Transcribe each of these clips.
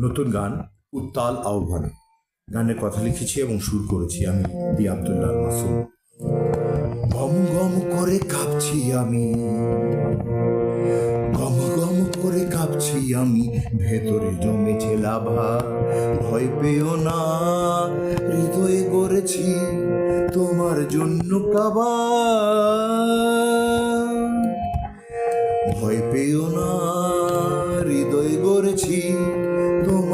নতুন গান উত্তাল আহ্বান। গানের কথা লিখেছি এবং সুর করেছি আমি, দি আব্দুল্লাহ মাসুম। গম গম করে কাঁপছি আমি। গম গম করে কাঁপছি আমি। ভেতরে জমেছে লাভা, ভয় পেও না। হৃদয়ে গড়েছি তোমার জন্য কাবা ভয় পেও না, হৃদয় গড়েছি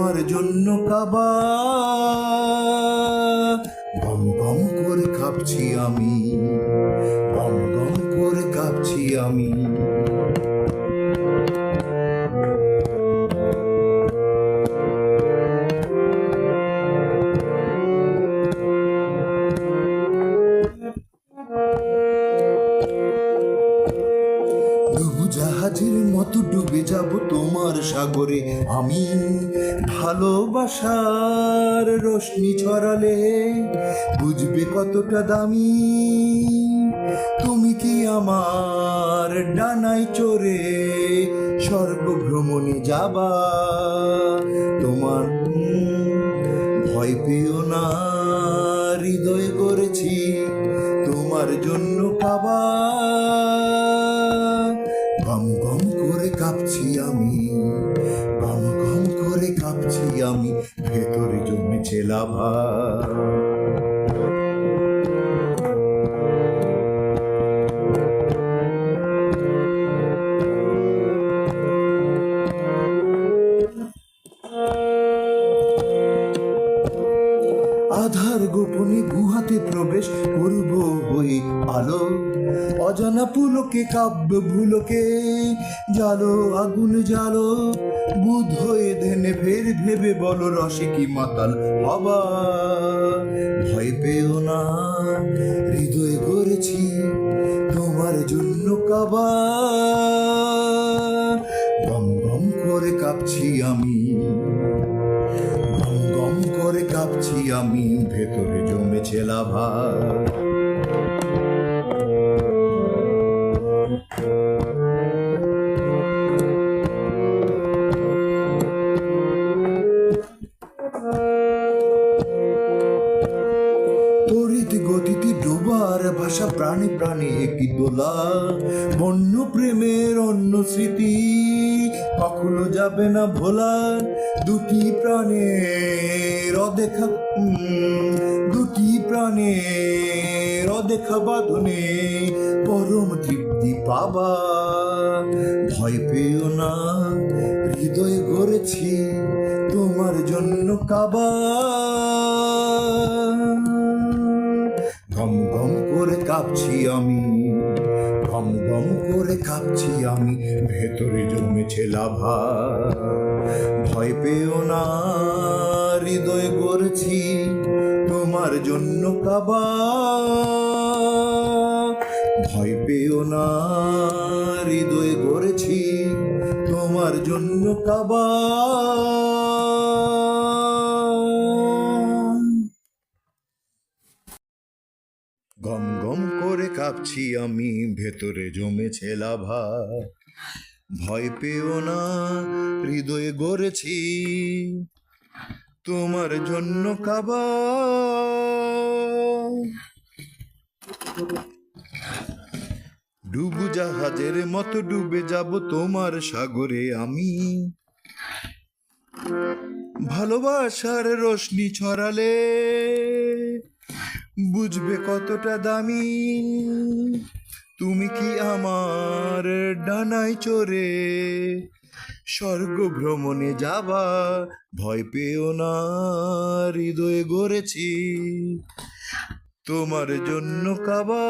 তোমার জন্য কাবা। গম গম করে কাঁপছি আমি গম গম করে কাঁপছি আমি। জাহাজের মতো ডুবে যাব তোমার সাগরে। আমি ভালোবাসার রশ্মি ছড়ালে বুঝবে কতটা দামি। তুমি কি আমার ডানায় চড়ে স্বর্গ ভ্রমণে যাবা? তোমার ভয় পেও না, হৃদয় করেছি তোমার জন্য কাবা গম গম করে কাঁপছি আমি। গম গম করে কাঁপছি আমি। ভেতরে জমেছে লাভা। আধার গোপনে গুহাতে প্রবেশ করব হই আলো। অজানা পুলকে, কাব্য ভুলকে, জালো, আগুন জালো, বুধ হয়ে ধেনে ফের ভেবে বলো রসে কি মাতাল হবা। ভয় পেও না, হৃদয় করেছি তোমার জন্য কাবা। গম গম করে কাঁপছি আমি কাঁপছি আমি ভেতরে জমেছে লাভা। ডোবার প্রাণে প্রাণে একই দোলা বন্য প্রেমের অন্য স্মৃতি। কখনো যাবে না ভোলা দুটি প্রাণের অদেখা দুটি প্রাণের অদেখা বাঁধনে পরম তৃপ্তি পাবা। ভয় পেও না, হৃদয় গড়েছি তোমার জন্য কাবা। গম গম করে কাঁপছি আমি। গম করে কাঁপছি আমি, ভেতরে জমেছে লাভা। ভয় পেও না, হৃদয় গড়েছি তোমার জন্য কাবা। ভয় পেও না, হৃদয় করেছি তোমার জন্য কাবা। গম গম করে কাঁপছি আমি, ভেতরে জমেছে লাভা। ভয় পেও না, হৃদয়ে গড়েছি। তোমার জন্য ডুবু জাহাজের মতো ডুবে যাব তোমার সাগরে আমি। ভালোবাসার রশ্মি ছড়ালে বুঝবে কতটা দামি। তুমি কি আমার ডানায় চড়ে স্বর্গ ভ্রমণে যাবা? ভয় পেও না, হৃদয়ে গড়েছি তোমার জন্য কাবা